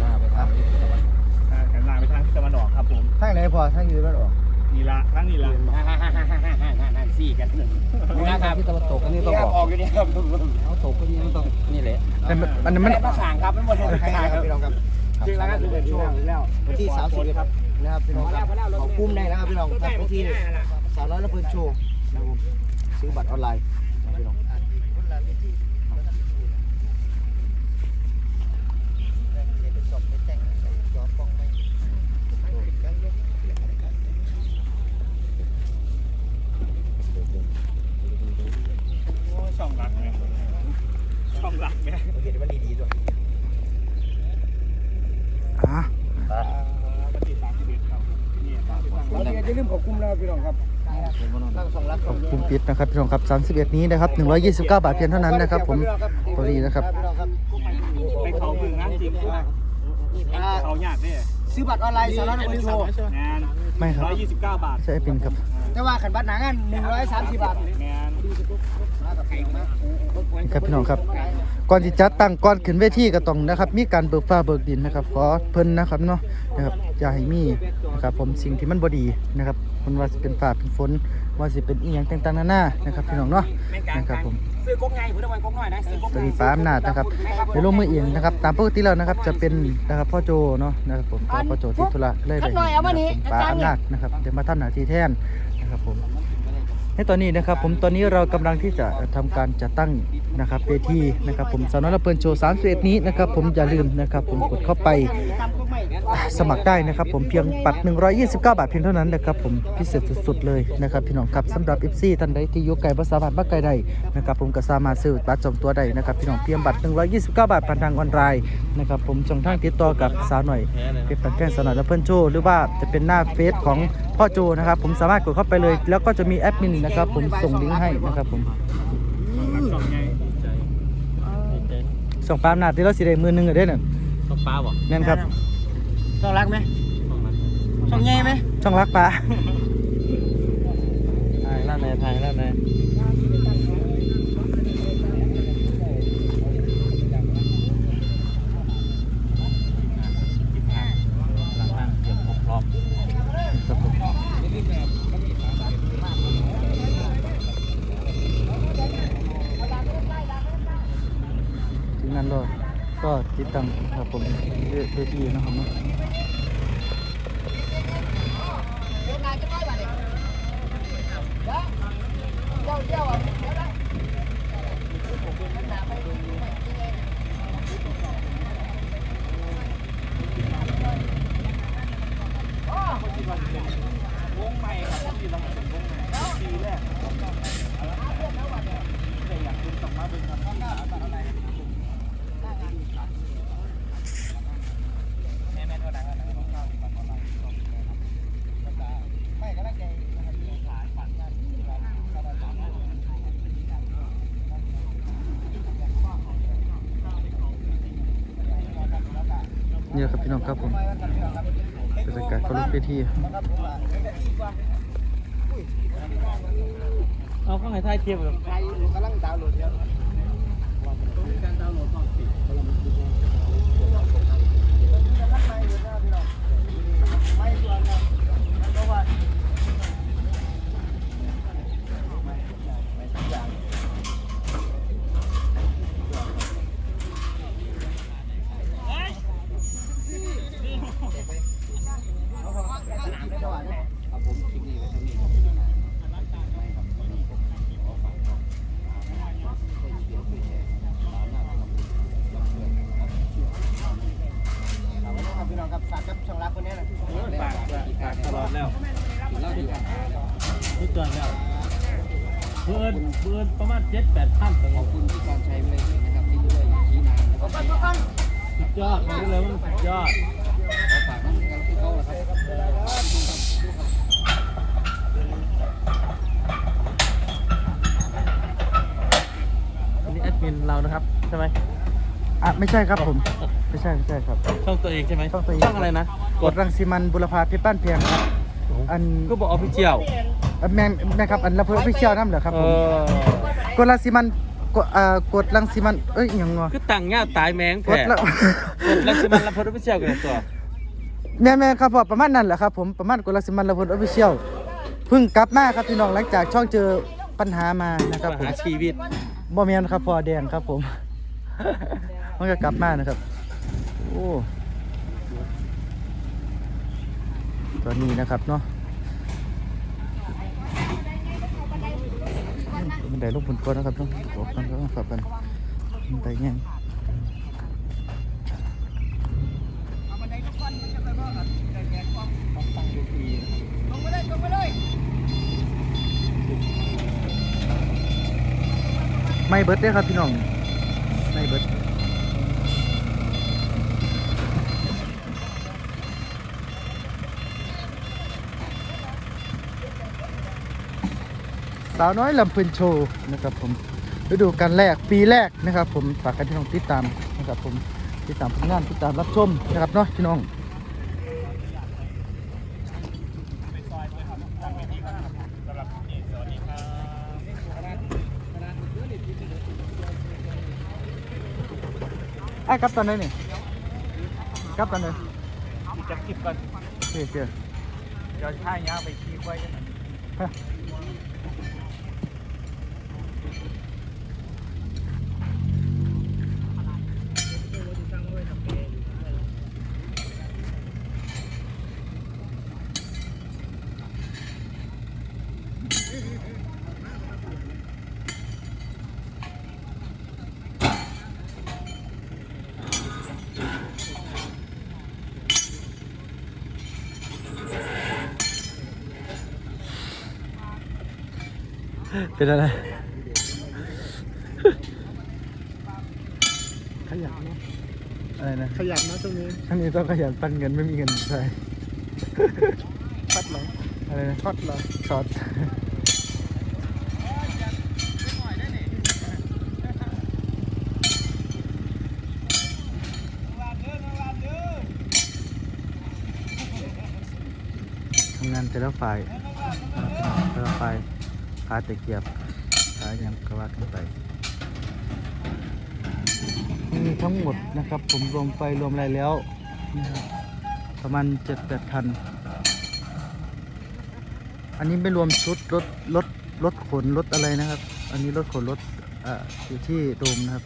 หน้าไปทางทิศตะวันอ่าหน้าไปทางทิศตะวันออกครับผมทางไหนพอทางยืนบ้านออกนี่ละทางนี่ละนั่นสี่กันหนึ่งนะครับที่ตะวันตกอันนี้ต้องออออกอยู่เนี่ครับเอาตกก็ยังต้องนี่แหละแต่มันมันมัน ได้มาสั่งครับไม่หมดแล้ครับพี่รองครับจริงแล้วก็คืเป็นช่วงแล้ววันที่30นะครับนะครับพี่น้องครับขอคุ้มได้นะครับพี่น้องครับวันที่สามร้อยและเพื่อนโชว์นะครับผมซื้อบัตรออนไลน์นะครับพี่น้อง ช่องรักไหมเห็นมันดีๆด้วยอะวันที่สามสิบเอ็ดครับนี่ตามที่ตั้งเราไว้จะลืมขอกุ้มแล้วพี่น้องครับตั้งสองรักปุ่มปิดนะครับพี่น้องครับ 31 นี้นะครับ 129 บาทเพียงเท่านั้นนะครับ ผมพอดีนะครับพี่น้องครับไปเขาเมืองงานจริงใช่ไหมอ่าเขายากเนี่ยซื้อบัตรออนไลน์สาวน้อยละเพิ่นโชว์งานไม่ครับร้อยยี่สิบเก้าบาท ใช่แอดมินครับ แต่ว่าขันบัตรหนางาน130 บาทงานนะครับพี่น้องนะครับพี่น้องครับ ก่อนที่จะตั้งก่อนขึ้นเวทีก็ต้องนะครับ มีการเบิกฟ้าเบิกดินนะครับ ขอเพิ่นนะครับเนาะนะครับอย่าให้มีนะครับผมสิ่งที่มันบ่ดีนะครับมันว่าสิเป็นฟ้าเป็นฝนว่าสิเป็นอีหยังต่างๆนานานะครับพี่น้องเนาะนะครับผมซื้อกงไงผู้ตะวันกงน้อยนะซื้อกงตัวนี้ฟ้าอำนาจนะครับในลงมือเองนะครับ ตามปกติแล้วนะครับจะเป็นนะครับพ่อโจเนาะนะครับผมแต่พ่อโจติดธุระเลยไปฟ้าอำนาจนะครับเดี๋ยวมาทำหน้าที่แทนนะครับผม ในตอนนี้นะครับผมตอนนี้เรากำลังที่จะทำการจัดตั้งนะครับเวทีนะครับผมสาวน้อยละเปินโชว์สามสิบเอ็ดนี้นะครับผมอย่าลืมนะครับผมกดเข้าไป สมัครได้นะครับผมเพียงปัด129 บาทเพียงเท่านั้นนะครับผมพิเศษสุดๆเลยนะครับพี่น้องครับสำหรับ FC ท่านใดที่อยู่ไกลภาษาบาลบ้าไกลใดนะครับผมก็สามารถซื้อบัตรจองตัวได้นะครับพี่น้องเพียงบัตร 129 บาทผ่านทางออนไลน์นะครับผมช่องทางติดต่อกับสาวหน่อยเป็นปันแป้งสาวหน่อยและเพื่อนโจหรือว่าจะเป็นหน้าเฟซของพ่อโจนะครับผมสามารถกดเข้าไปเลย แล้วก็จะมีแอดมินนะครับผมส่งลิงก์ให้นะครับผมรักช่องไงส่งปามนาที่เราสิได้มือหนึงอะเด้อน่ะต้องป้าบอกแม่นครับ ช่องรักไหมช่องใหญ่ไหมช่องรักปลาถ่ายแล้วไหนถ่ายแล้วไหน ก็จิตตังครับผมเวทีนะครับเนาะเจ้าเจ้าอะเดี๋ยวนะ เนี่ยครับพี่น้องครับผมบรรยากาศขาลุกไปที่เอาข้างไหนท้ายเทียบเลยใครกำลังดาวโหลดเยอะการดาวโหลดต้องปิด ทุกตัวแล้วเบิร์นเบิร์นประมาณเจ็ดแปดพันขอบคุณที่การใช้เลยนะครับที่ด้วยที่นานนะครับสุดยอดเลยเลยมันสุดยอดขอฝากน้องกันที่เขาแหละครับอันนี้แอดมินเรานะครับใช่ไหมอะไม่ใช่ครับผม ไม่ใช่ไม่ใช่ครับ ช่องตัวเองใช่ไหมช่องตัวเองช่องอะไรนะ กดรังสีมันบุรพาเพชรบ้านเพียงครับ อันก็บอกออฟฟิเชียลอันแมนนะครับอันละเพื่อพิเชียลน้ำเหรอครับเอผมอ กดรังสีมันกดอ่ากดรังสีมันเอ้ยอิหยังเนาะคือตั้งเงาตายแมงกดแท้ละกดแล้วสิมันละพอดไปเชี่ยวกันตัว แม่แม่ครับพ่อประมาณนั้นแหละครับผมประมาณกดรังสีมันละพลออฟฟิเชียลเพิ่งกลับมาครับพี่น้องหลังจากช่องเจอปัญหามานะครับปัญผมหาชีวิต บ่แม่นครับพ่อแดงครับผม มันก็กลับมานะครับ โอ้ ตอนนี้นะครับเนาะมันได้ลงผลก่อนนะครับต้องบอกกันก็ต้องขับกันมันไปยังไม่เบิดเด้ครับพี่น้องไม่เบิด สาวน้อยลำเพลินโชว์นะครับผมฤดูการแรกปีแรกนะครับ ผมฝากกันที่น้องติดตามนะครับผมติดตามผลงานติดตามรับชมนะครับเนาะพี่น้องสำหรับนี่สวัสดีครับไอ้ยกลับตอนไหนนี่กลับตอนไหนมีจักกิบก่อนเฮ้ยเจ้าเดี๋ยวท่ายางไปขี่ควายกัน เป็นอะไร ขยันเนาะอะไรนะขยันนะตรงนี้ท่านนี้ต้องขยันปั้นเงินไม่มีเงินใช้พัดเหรออะไรนะพัดเหรอช็อตทำงานแต่ละฝ่ายแต่ละฝ่ายขาตะเกียบขาอย่างกระว่ากันไปมีทั้งหมดนะครับ ผมรวมไฟรวมอะไรแล้วนะครับประมาณเจ็ดแปดคัน อันนี้ไม่รวมชุดรถรถรถขนรถอะไรนะครับ อันนี้รถขนรถอ่าอยู่ที่โดมนะครับ